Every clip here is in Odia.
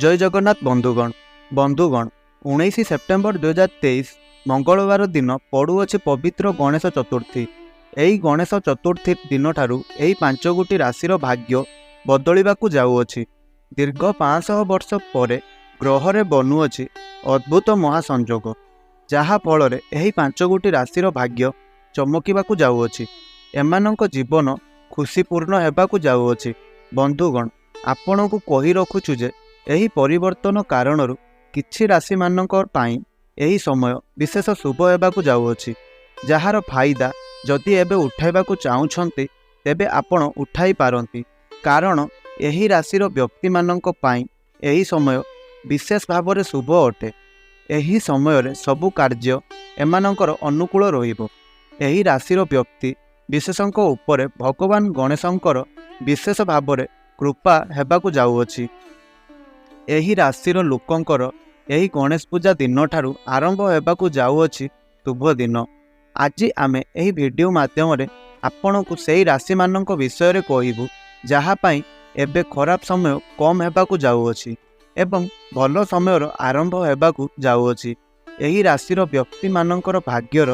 ଜୟ ଜଗନ୍ନାଥ ବନ୍ଧୁଗଣ। ବନ୍ଧୁଗଣ ଉଣେଇଶ ସେପ୍ଟେମ୍ବର ଦୁଇହଜାର ତେଇଶ ମଙ୍ଗଳବାର ଦିନ ପଡ଼ୁଅଛି ପବିତ୍ର ଗଣେଶ ଚତୁର୍ଥୀ। ଏହି ଗଣେଶ ଚତୁର୍ଥୀ ଦିନଠାରୁ ଏହି ପାଞ୍ଚ ଗୋଟି ରାଶିର ଭାଗ୍ୟ ବଦଳିବାକୁ ଯାଉଅଛି। ଦୀର୍ଘ ପାଞ୍ଚଶହ ବର୍ଷ ପରେ ଗ୍ରହରେ ବନୁଅଛି ଅଦ୍ଭୁତ ମହାସଂଯୋଗ ଯାହା ଫଳରେ ଏହି ପାଞ୍ଚ ଗୋଟି ରାଶିର ଭାଗ୍ୟ ଚମକିବାକୁ ଯାଉଅଛି। ଏମାନଙ୍କ ଜୀବନ ଖୁସିପୂର୍ଣ୍ଣ ହେବାକୁ ଯାଉଅଛି। ବନ୍ଧୁଗଣ ଆପଣଙ୍କୁ କହି ରଖୁଛୁ ଯେ ଏହି ପରିବର୍ତ୍ତନ କାରଣରୁ କିଛି ରାଶିମାନଙ୍କ ପାଇଁ ଏହି ସମୟ ବିଶେଷ ଶୁଭ ହେବାକୁ ଯାଉଅଛି। ଯାହାର ଫାଇଦା ଯଦି ଏବେ ଉଠାଇବାକୁ ଚାହୁଁଛନ୍ତି ତେବେ ଆପଣ ଉଠାଇ ପାରନ୍ତି। କାରଣ ଏହି ରାଶିର ବ୍ୟକ୍ତିମାନଙ୍କ ପାଇଁ ଏହି ସମୟ ବିଶେଷ ଭାବରେ ଶୁଭ ଅଟେ। ଏହି ସମୟରେ ସବୁ କାର୍ଯ୍ୟ ଏମାନଙ୍କର ଅନୁକୂଳ ରହିବ। ଏହି ରାଶିର ବ୍ୟକ୍ତି ବିଶେଷଙ୍କ ଉପରେ ଭଗବାନ ଗଣେଶଙ୍କର ବିଶେଷ ଭାବରେ କୃପା ହେବାକୁ ଯାଉଅଛି। ଏହି ରାଶିର ଲୋକଙ୍କର ଏହି ଗଣେଶ ପୂଜା ଦିନଠାରୁ ଆରମ୍ଭ ହେବାକୁ ଯାଉଅଛି ଶୁଭ ଦିନ। ଆଜି ଆମେ ଏହି ଭିଡ଼ିଓ ମାଧ୍ୟମରେ ଆପଣଙ୍କୁ ସେହି ରାଶିମାନଙ୍କ ବିଷୟରେ କହିବୁ ଯାହା ପାଇଁ ଏବେ ଖରାପ ସମୟ କମ୍ ହେବାକୁ ଯାଉଅଛି ଏବଂ ଭଲ ସମୟର ଆରମ୍ଭ ହେବାକୁ ଯାଉଅଛି। ଏହି ରାଶିର ବ୍ୟକ୍ତିମାନଙ୍କର ଭାଗ୍ୟର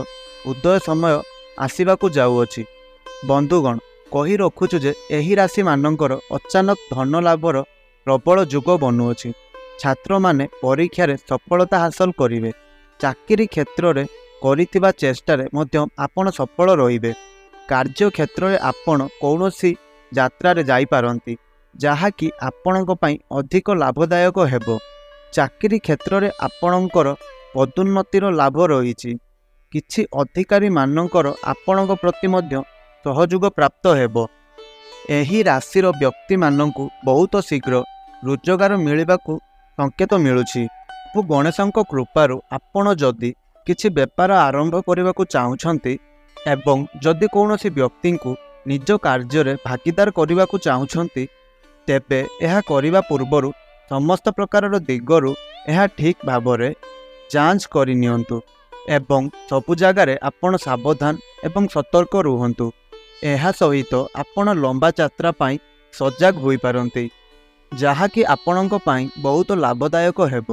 ଉଦୟ ସମୟ ଆସିବାକୁ ଯାଉଅଛି। ବନ୍ଧୁଗଣ କହି ରଖୁଛୁ ଯେ ଏହି ରାଶିମାନଙ୍କର ଅଚାନକ ଧନ ଲାଭର ପ୍ରବଳ ଯୁଗ ବନୁଅଛି। ଛାତ୍ରମାନେ ପରୀକ୍ଷାରେ ସଫଳତା ହାସଲ କରିବେ। ଚାକିରି କ୍ଷେତ୍ରରେ କରିଥିବା ଚେଷ୍ଟାରେ ମଧ୍ୟ ଆପଣ ସଫଳ ରହିବେ। କାର୍ଯ୍ୟ କ୍ଷେତ୍ରରେ ଆପଣ କୌଣସି ଯାତ୍ରାରେ ଯାଇପାରନ୍ତି ଯାହାକି ଆପଣଙ୍କ ପାଇଁ ଅଧିକ ଲାଭଦାୟକ ହେବ। ଚାକିରି କ୍ଷେତ୍ରରେ ଆପଣଙ୍କର ପଦୋନ୍ନତିର ଲାଭ ରହିଛି। କିଛି ଅଧିକାରୀମାନଙ୍କର ଆପଣଙ୍କ ପ୍ରତି ମଧ୍ୟ ସହଯୋଗ ପ୍ରାପ୍ତ ହେବ। ଏହି ରାଶିର ବ୍ୟକ୍ତିମାନଙ୍କୁ ବହୁତ ଶୀଘ୍ର ରୋଜଗାର ମିଳିବାକୁ ସଂକେତ ମିଳୁଛି। ପ୍ରଭୁ ଗଣେଶଙ୍କ କୃପାରୁ ଆପଣ ଯଦି କିଛି ବେପାର ଆରମ୍ଭ କରିବାକୁ ଚାହୁଁଛନ୍ତି ଏବଂ ଯଦି କୌଣସି ବ୍ୟକ୍ତିଙ୍କୁ ନିଜ କାର୍ଯ୍ୟରେ ଭାଗିଦାର କରିବାକୁ ଚାହୁଁଛନ୍ତି ତେବେ ଏହା କରିବା ପୂର୍ବରୁ ସମସ୍ତ ପ୍ରକାରର ଦିଗରୁ ଏହା ଠିକ୍ ଭାବରେ ଯାଞ୍ଚ କରିନିଅନ୍ତୁ ଏବଂ ସବୁ ଜାଗାରେ ଆପଣ ସାବଧାନ ଏବଂ ସତର୍କ ରୁହନ୍ତୁ। ଏହା ସହିତ ଆପଣ ଲମ୍ବା ଯାତ୍ରା ପାଇଁ ସଜାଗ ହୋଇପାରନ୍ତି। ଯାହାକି ଆପଣଙ୍କ ପାଇଁ ବହୁତ ଲାଭଦାୟକ ହେବ।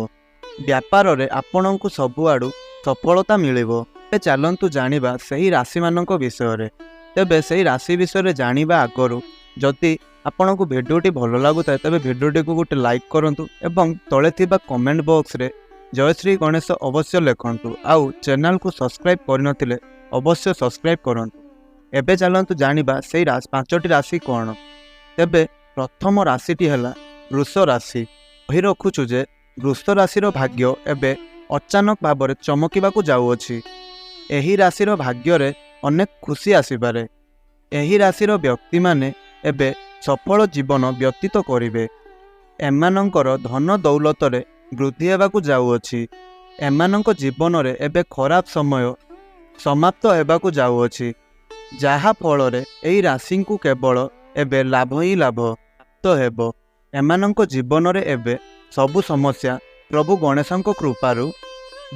ବ୍ୟାପାରରେ ଆପଣଙ୍କୁ ସବୁଆଡ଼ୁ ସଫଳତା ମିଳିବ। ଏବେ ଚାଲନ୍ତୁ ଜାଣିବା ସେହି ରାଶିମାନଙ୍କ ବିଷୟରେ। ତେବେ ସେହି ରାଶି ବିଷୟରେ ଜାଣିବା ଆଗରୁ ଯଦି ଆପଣଙ୍କୁ ଭିଡ଼ିଓଟି ଭଲ ଲାଗୁଥାଏ ତେବେ ଭିଡ଼ିଓଟିକୁ ଗୋଟେ ଲାଇକ୍ କରନ୍ତୁ ଏବଂ ତଳେ ଥିବା କମେଣ୍ଟ ବକ୍ସରେ ଜୟ ଶ୍ରୀ ଗଣେଶ ଅବଶ୍ୟ ଲେଖନ୍ତୁ। ଆଉ ଚ୍ୟାନେଲକୁ ସବସ୍କ୍ରାଇବ୍ କରିନଥିଲେ ଅବଶ୍ୟ ସବସ୍କ୍ରାଇବ୍ କରନ୍ତୁ। ଏବେ ଚାଲନ୍ତୁ ଜାଣିବା ରାଶି ପାଞ୍ଚଟି ରାଶି କ'ଣ? ତେବେ ପ୍ରଥମ ରାଶିଟି ହେଲା ବୃଷ ରାଶି କହି ରଖୁଛୁ ଯେ ବୃଷ ରାଶିର ଭାଗ୍ୟ ଏବେ ଅଚାନକ ଭାବରେ ଚମକିବାକୁ ଯାଉଅଛି। ଏହି ରାଶିର ଭାଗ୍ୟରେ ଅନେକ ଖୁସି ଆସିପାରେ। ଏହି ରାଶିର ବ୍ୟକ୍ତିମାନେ ଏବେ ସଫଳ ଜୀବନ ବ୍ୟତୀତ କରିବେ। ଏମାନଙ୍କର ଧନ ଦୌଲତରେ ବୃଦ୍ଧି ହେବାକୁ ଯାଉଅଛି। ଏମାନଙ୍କ ଜୀବନରେ ଏବେ ଖରାପ ସମୟ ସମାପ୍ତ ହେବାକୁ ଯାଉଅଛି। ଯାହା ଫଳରେ ଏହି ରାଶିଙ୍କୁ କେବଳ ଏବେ ଲାଭ ହିଁ ଲାଭ ପ୍ରାପ୍ତ ହେବ। ଏମାନଙ୍କ ଜୀବନରେ ଏବେ ସବୁ ସମସ୍ୟା ପ୍ରଭୁ ଗଣେଶଙ୍କ କୃପାରୁ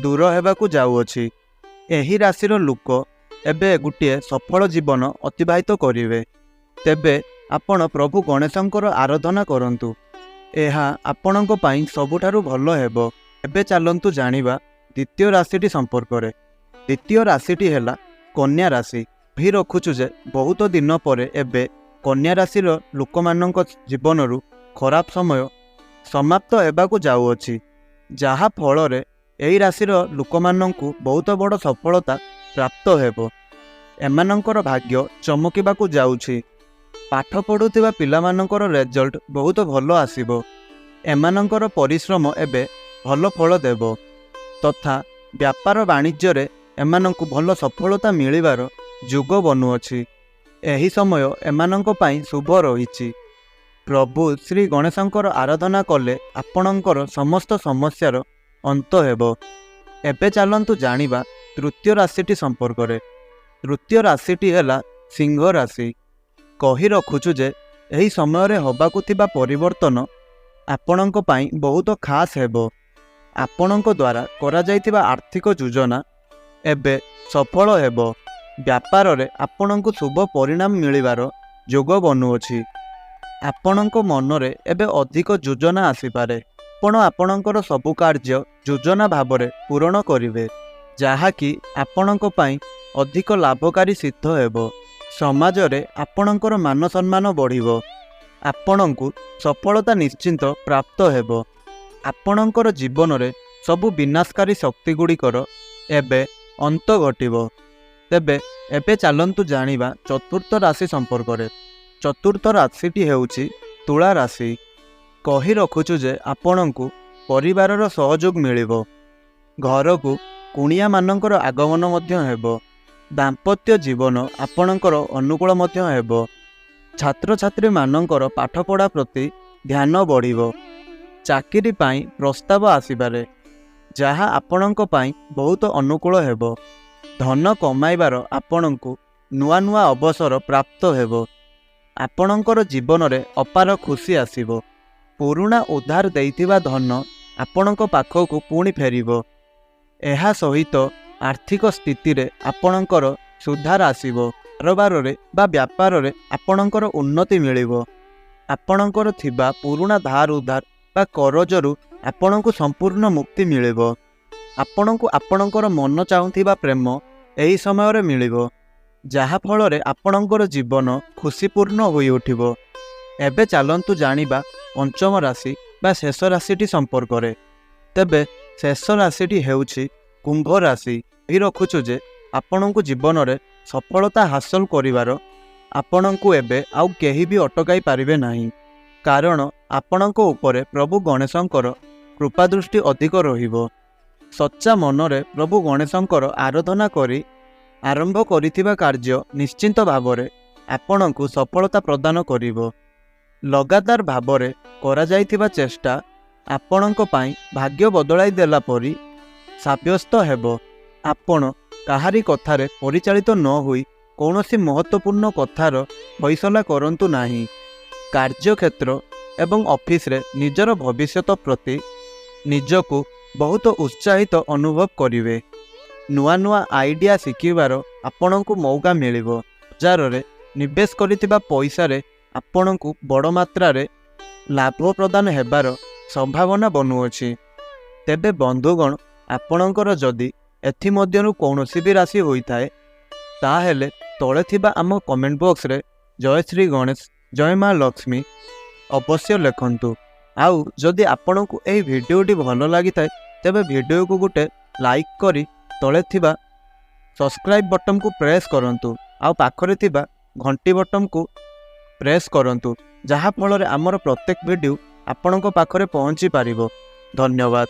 ଦୂର ହେବାକୁ ଯାଉଅଛି। ଏହି ରାଶିର ଲୋକ ଏବେ ଗୋଟିଏ ସଫଳ ଜୀବନ ଅତିବାହିତ କରିବେ। ତେବେ ଆପଣ ପ୍ରଭୁ ଗଣେଶଙ୍କର ଆରାଧନା କରନ୍ତୁ। ଏହା ଆପଣଙ୍କ ପାଇଁ ସବୁଠାରୁ ଭଲ ହେବ। ଏବେ ଚାଲନ୍ତୁ ଜାଣିବା ଦ୍ୱିତୀୟ ରାଶିଟି ସମ୍ପର୍କରେ। ଦ୍ୱିତୀୟ ରାଶିଟି ହେଲା କନ୍ୟା ରାଶି। କହି ରଖୁଛୁ ଯେ ବହୁତ ଦିନ ପରେ ଏବେ କନ୍ୟା ରାଶିର ଲୋକମାନଙ୍କ ଜୀବନରୁ ଖରାପ ସମୟ। ସମାପ୍ତ ହେବାକୁ ଯାଉଅଛି। ଯାହା ଫଳରେ ଏହି ରାଶିର ଲୋକମାନଙ୍କୁ ବହୁତ ବଡ଼ ସଫଳତା ପ୍ରାପ୍ତ ହେବ। ଏମାନଙ୍କର ଭାଗ୍ୟ ଚମକିବାକୁ ଯାଉଛି। ପାଠ ପଢ଼ୁଥିବା ପିଲାମାନଙ୍କର ରେଜଲ୍ଟ ବହୁତ ଭଲ ଆସିବ। ଏମାନଙ୍କର ପରିଶ୍ରମ ଏବେ ଭଲ ଫଳ ଦେବ। ତଥା ବ୍ୟାପାର ବାଣିଜ୍ୟରେ ଏମାନଙ୍କୁ ଭଲ ସଫଳତା ମିଳିବାର ଯୁଗ ବନୁଅଛି। ଏହି ସମୟ ଏମାନଙ୍କ ପାଇଁ ଶୁଭ ରହିଛି। ପ୍ରଭୁ ଶ୍ରୀ ଗଣେଶଙ୍କର ଆରାଧନା କଲେ ଆପଣଙ୍କର ସମସ୍ତ ସମସ୍ୟାର ଅନ୍ତ ହେବ। ଏବେ ଚାଲନ୍ତୁ ଜାଣିବା ତୃତୀୟ ରାଶିଟି ସମ୍ପର୍କରେ। ତୃତୀୟ ରାଶିଟି ହେଲା ସିଂହ ରାଶି। କହି ରଖୁଛୁ ଯେ ଏହି ସମୟରେ ହେବାକୁ ଥିବା ପରିବର୍ତ୍ତନ ଆପଣଙ୍କ ପାଇଁ ବହୁତ ଖାସ୍ ହେବ। ଆପଣଙ୍କ ଦ୍ୱାରା କରାଯାଇଥିବା ଆର୍ଥିକ ଯୋଜନା ଏବେ ସଫଳ ହେବ। ବ୍ୟାପାରରେ ଆପଣଙ୍କୁ ଶୁଭ ପରିଣାମ ମିଳିବାର ଯୋଗ ବନୁଅଛି। ଆପଣଙ୍କ ମନରେ ଏବେ ଅଧିକ ଯୋଜନା ଆସିପାରେ। ଆପଣ ଆପଣଙ୍କର ସବୁ କାର୍ଯ୍ୟ ଯୋଜନା ଭାବରେ ପୂରଣ କରିବେ ଯାହାକି ଆପଣଙ୍କ ପାଇଁ ଅଧିକ ଲାଭକାରୀ ସିଦ୍ଧ ହେବ। ସମାଜରେ ଆପଣଙ୍କର ମାନ ସମ୍ମାନ ବଢ଼ିବ। ଆପଣଙ୍କୁ ସଫଳତା ନିଶ୍ଚିନ୍ତ ପ୍ରାପ୍ତ ହେବ। ଆପଣଙ୍କର ଜୀବନରେ ସବୁ ବିନାଶକାରୀ ଶକ୍ତିଗୁଡ଼ିକର ଏବେ ଅନ୍ତ ଘଟିବ। ତେବେ ଏବେ ଚାଲନ୍ତୁ ଜାଣିବା ଚତୁର୍ଥ ରାଶି ସମ୍ପର୍କରେ। ଚତୁର୍ଥ ରାଶିଟି ହେଉଛି ତୁଳା ରାଶି। କହି ରଖୁଛୁ ଯେ ଆପଣଙ୍କୁ ପରିବାରର ସହଯୋଗ ମିଳିବ। ଘରକୁ କୁଣିଆମାନଙ୍କର ଆଗମନ ମଧ୍ୟ ହେବ। ଦାମ୍ପତ୍ୟ ଜୀବନ ଆପଣଙ୍କର ଅନୁକୂଳ ମଧ୍ୟ ହେବ। ଛାତ୍ରଛାତ୍ରୀମାନଙ୍କର ପାଠପଢ଼ା ପ୍ରତି ଧ୍ୟାନ ବଢ଼ିବ। ଚାକିରି ପାଇଁ ପ୍ରସ୍ତାବ ଆସିପାରେ ଯାହା ଆପଣଙ୍କ ପାଇଁ ବହୁତ ଅନୁକୂଳ ହେବ। ଧନ କମାଇବାର ଆପଣଙ୍କୁ ନୂଆ ନୂଆ ଅବସର ପ୍ରାପ୍ତ ହେବ। ଆପଣଙ୍କର ଜୀବନରେ ଅପାର ଖୁସି ଆସିବ। ପୁରୁଣା ଉଦ୍ଧାର ଦେଇଥିବା ଧନ ଆପଣଙ୍କ ପାଖକୁ ପୁଣି ଫେରିବ। ଏହା ସହିତ ଆର୍ଥିକ ସ୍ଥିତିରେ ଆପଣଙ୍କର ସୁଧାର ଆସିବ। କାରବାରରେ ବା ବ୍ୟାପାରରେ ଆପଣଙ୍କର ଉନ୍ନତି ମିଳିବ। ଆପଣଙ୍କର ଥିବା ପୁରୁଣା ଧାର ଉଧାର ବା କରଜରୁ ଆପଣଙ୍କୁ ସମ୍ପୂର୍ଣ୍ଣ ମୁକ୍ତି ମିଳିବ। ଆପଣଙ୍କୁ ଆପଣଙ୍କର ମନ ଚାହୁଁଥିବା ପ୍ରେମ ଏହି ସମୟରେ ମିଳିବ। ଯାହାଫଳରେ ଆପଣଙ୍କର ଜୀବନ ଖୁସିପୂର୍ଣ୍ଣ ହୋଇଉଠିବ ଏବେ ଚାଲନ୍ତୁ ଜାଣିବା ପଞ୍ଚମ ରାଶି ବା ଶେଷ ରାଶିଟି ସମ୍ପର୍କରେ। ତେବେ ଶେଷ ରାଶିଟି ହେଉଛି କୁମ୍ଭ ରାଶି। ଏହି ରଖୁଛୁ ଯେ ଆପଣଙ୍କୁ ଜୀବନରେ ସଫଳତା ହାସଲ କରିବାର ଆପଣଙ୍କୁ ଏବେ ଆଉ କେହି ବି ଅଟକାଇ ପାରିବେ ନାହିଁ। କାରଣ ଆପଣଙ୍କ ଉପରେ ପ୍ରଭୁ ଗଣେଶଙ୍କର କୃପାଦୃଷ୍ଟି ଅଧିକ ରହିବ। ସଚ୍ଚା ମନରେ ପ୍ରଭୁ ଗଣେଶଙ୍କର ଆରାଧନା କରି ଆରମ୍ଭ କରିଥିବା କାର୍ଯ୍ୟ ନିଶ୍ଚିନ୍ତ ଭାବରେ ଆପଣଙ୍କୁ ସଫଳତା ପ୍ରଦାନ କରିବ। ଲଗାତାର ଭାବରେ କରାଯାଇଥିବା ଚେଷ୍ଟା ଆପଣଙ୍କ ପାଇଁ ଭାଗ୍ୟ ବଦଳାଇ ଦେଲା ପରି ସାବ୍ୟସ୍ତ ହେବ। ଆପଣ କାହାରି କଥାରେ ପରିଚାଳିତ ନ ହୋଇ କୌଣସି ମହତ୍ତ୍ୱପୂର୍ଣ୍ଣ କଥାର ଫଇସଲା କରନ୍ତୁ ନାହିଁ। କାର୍ଯ୍ୟକ୍ଷେତ୍ର ଏବଂ ଅଫିସରେ ନିଜର ଭବିଷ୍ୟତ ପ୍ରତି ନିଜକୁ ବହୁତ ଉତ୍ସାହିତ ଅନୁଭବ କରିବେ। ନୂଆ ନୂଆ ଆଇଡ଼ିଆ ଶିଖିବାର ଆପଣଙ୍କୁ ମୌକା ମିଳିବ। ବଜାରରେ ନିବେଶ କରିଥିବା ପଇସାରେ ଆପଣଙ୍କୁ ବଡ଼ ମାତ୍ରାରେ ଲାଭ ପ୍ରଦାନ ହେବାର ସମ୍ଭାବନା ବନୁଅଛି। ତେବେ ବନ୍ଧୁଗଣ ଆପଣଙ୍କର ଯଦି ଏଥିମଧ୍ୟରୁ କୌଣସି ବି ରାଶି ହୋଇଥାଏ ତାହେଲେ ତଳେ ଥିବା ଆମ କମେଣ୍ଟ ବକ୍ସରେ ଜୟ ଶ୍ରୀ ଗଣେଶ ଜୟ ମା ଲକ୍ଷ୍ମୀ ଅବଶ୍ୟ ଲେଖନ୍ତୁ। ଆଉ ଯଦି ଆପଣଙ୍କୁ ଏହି ଭିଡ଼ିଓଟି ଭଲ ଲାଗିଥାଏ ତେବେ ଭିଡ଼ିଓକୁ ଗୋଟେ ଲାଇକ୍ କରି ତଳେ ଥିବା ସବସ୍କ୍ରାଇବ୍ ବଟନ୍କୁ ପ୍ରେସ୍ କରନ୍ତୁ। ଆଉ ପାଖରେ ଥିବା ଘଣ୍ଟି ବଟନ୍କୁ ପ୍ରେସ୍ କରନ୍ତୁ ଯାହାଫଳରେ ଆମର ପ୍ରତ୍ୟେକ ଭିଡ଼ିଓ ଆପଣଙ୍କ ପାଖରେ ପହଞ୍ଚି ପାରିବ। ଧନ୍ୟବାଦ।